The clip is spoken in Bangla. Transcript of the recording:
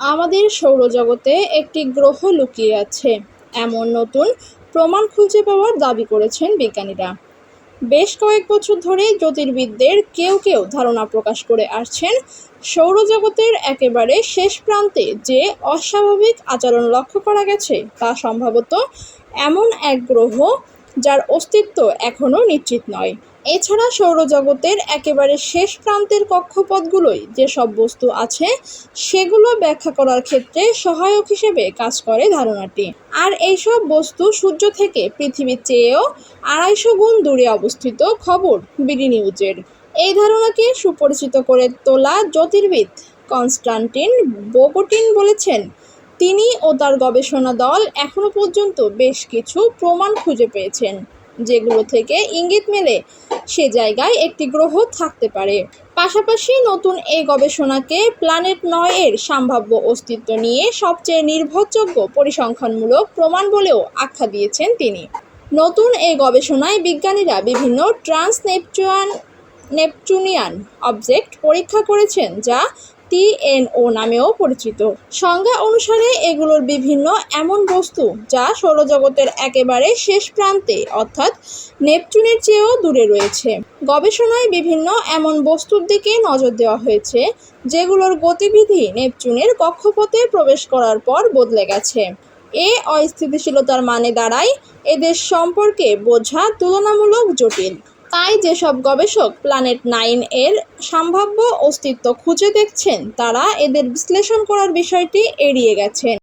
আমাদের সৌরজগতে একটি গ্রহ লুকিয়ে আছে। এমন নতুন প্রমাণ খুঁজে পাওয়ার দাবি করেছেন বিজ্ঞানীরা। বেশ কয়েক বছর ধরে জ্যোতির্বিদদের কেউ কেউ ধারণা প্রকাশ করে আসছেন, সৌরজগতের একেবারে শেষ প্রান্তে যে অস্বাভাবিক আচরণ লক্ষ্য করা গেছে তা সম্ভবত এমন এক গ্রহ যার অস্তিত্ব এখনও নিশ্চিত নয়। এছাড়া সৌরজগতের একেবারে শেষ প্রান্তের কক্ষপথগুলোয় যেসব বস্তু আছে, সেগুলো ব্যাখ্যা করার ক্ষেত্রে সহায়ক হিসেবে কাজ করে ধারণাটি। আর এইসব বস্তু সূর্য থেকে পৃথিবীর চেয়েও আড়াইশো গুণ দূরে অবস্থিত খবর বিডি নিউজের। এই ধারণাকে সুপরিচিত করে তোলা জ্যোতির্বিদ কনস্টান্টিন বোগোটিন বলেছেন তিনি ও তার গবেষণা দল এখনও পর্যন্ত বেশ কিছু প্রমাণ খুঁজে পেয়েছেন, যেগুলো থেকে ইঙ্গিত মেলে সে জায়গায় একটি গ্রহ থাকতে পারে। পাশাপাশি নতুন এই গবেষণাকে প্ল্যানেট নয় এর সম্ভাব্য অস্তিত্ব নিয়ে সবচেয়ে নির্ভরযোগ্য পরিসংখ্যানমূলক প্রমাণ বলেও আখ্যা দিয়েছেন তিনি। নতুন এই গবেষণায় বিজ্ঞানীরা বিভিন্ন ট্রান্স নেপচুয়ান নেপচুনিয়ান অবজেক্ট পরীক্ষা করেছেন, যা টিএনও নামেও পরিচিত। সংজ্ঞা অনুসারে এগুলোর বিভিন্ন এমন বস্তু যা সৌরজগতের একেবারে শেষ প্রান্তে, অর্থাৎ নেপচুনের চেয়েও দূরে রয়েছে। গবেষণায় বিভিন্ন এমন বস্তুর দিকে নজর দেওয়া হয়েছে, যেগুলোর গতিবিধি নেপচুনের কক্ষপথে প্রবেশ করার পর বদলে গেছে। এ অস্থিতিশীলতার মানে দাঁড়ায় এদের সম্পর্কে বোঝা তুলনামূলক জটিল। তাই যেসব গবেষক প্ল্যানেট নাইন এর সম্ভাব্য অস্তিত্ব খুঁজে দেখছেন, তারা এদের বিশ্লেষণ করার বিষয়টি এড়িয়ে গেছেন।